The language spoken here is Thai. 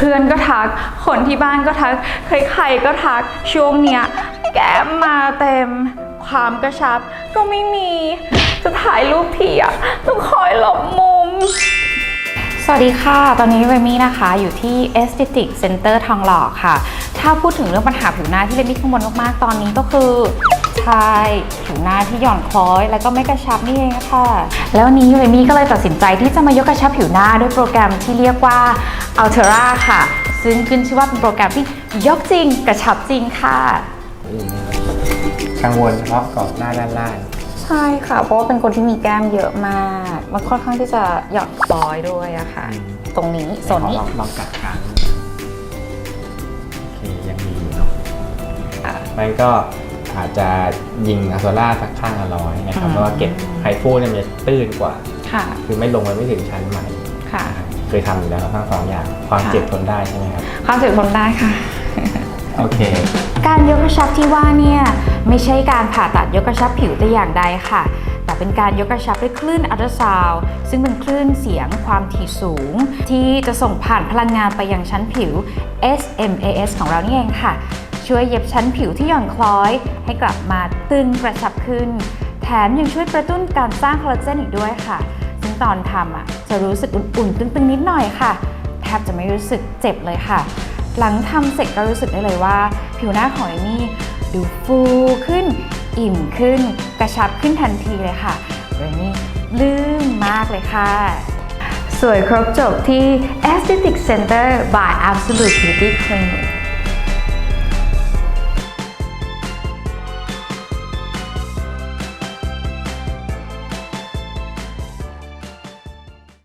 พื่อนก็ทัก คนที่บ้านก็ทัก ใครๆก็ทัก ช่วงเนี้ยแก้มมาเต็ม ความกระชับก็ไม่มี จะถ่ายรูปทีอะต้องคอยหลบมุม สวัสดีค่ะ ตอนนี้เรมี่นะคะอยู่ที่ Aesthetic Center ทองหล่อค่ะ ถ้าพูดถึงเรื่องปัญหาผิวหน้าที่เรมี่กังวลมากๆ ตอนนี้ก็คือ ใช่ผิวหน้าที่หย่อนคล้อย แล้วก็ไม่กระชับนี่เองค่ะ แล้ววันนี้เรมี่ก็เลยตัดสินใจที่จะมายกกระชับผิวหน้าด้วยโปรแกรมที่เรียกว่า Altera ค่ะ ซึ่งขึ้นชื่อว่าเป็นโปรแกรมที่ยกจริงกระชับจริงค่ะ กังวลเฉพาะกรอบหน้าด้านล่างใช่ค่ะ เพราะว่าเป็นคนที่มีแก้มเยอะมาก มันค่อนข้างที่จะหย่อนคล้อยด้วยอะค่ะอืมตรงนี้โซนนี้ ลองลองกัดกลางโอเคยังดีอยู่เนาะค่ะมันก็ อาจจะยิงอะโซล่าสักข้างละร้อยนะครับอืมเพราะว่าเก็บไฮฟูเนี่ยมันจะตื้นกว่า ค่ะ คือไม่ลงไปไม่ถึงชั้นใหม่ค่ะ เคยทำอยู่แล้วทั้งสองอย่าง ความค่ะ เจ็บทนได้ใช่ไหมครับ ความเจ็บทนได้ค่ะ โอเค การยกกระชับที่ว่าเนี่ยไม่ใช่การผ่าตัดยกกระชับผิวแต่อย่างใดค่ะ แต่เป็นการยกกระชับด้วยคลื่นอัลตราซาวด์ซึ่งเป็นคลื่นเสียงความถี่สูง ที่จะส่งผ่านพลังงานไปยังชั้นผิว SMAS ของเรานี่เองค่ะ ช่วยเย็บชั้นผิวที่หย่อนคล้อย ให้กลับมาตึงกระชับขึ้น แถมยังช่วยกระตุ้นการสร้างคอลลาเจนอีกด้วยค่ะ ซึ่งตอนทำอะจะรู้สึกอุ่นๆ ตึงๆ นิดหน่อยค่ะ แทบจะไม่รู้สึกเจ็บเลยค่ะ หลังทำเสร็จก็รู้สึกได้เลยว่า ผิวหน้าของเอมี่ดูฟูขึ้น อิ่มขึ้น กระชับขึ้นทันทีเลยค่ะเรนนี่ลื่นมากเลยค่ะสวยครบจบที่ Aesthetic Center by Absolute Beauty Clinic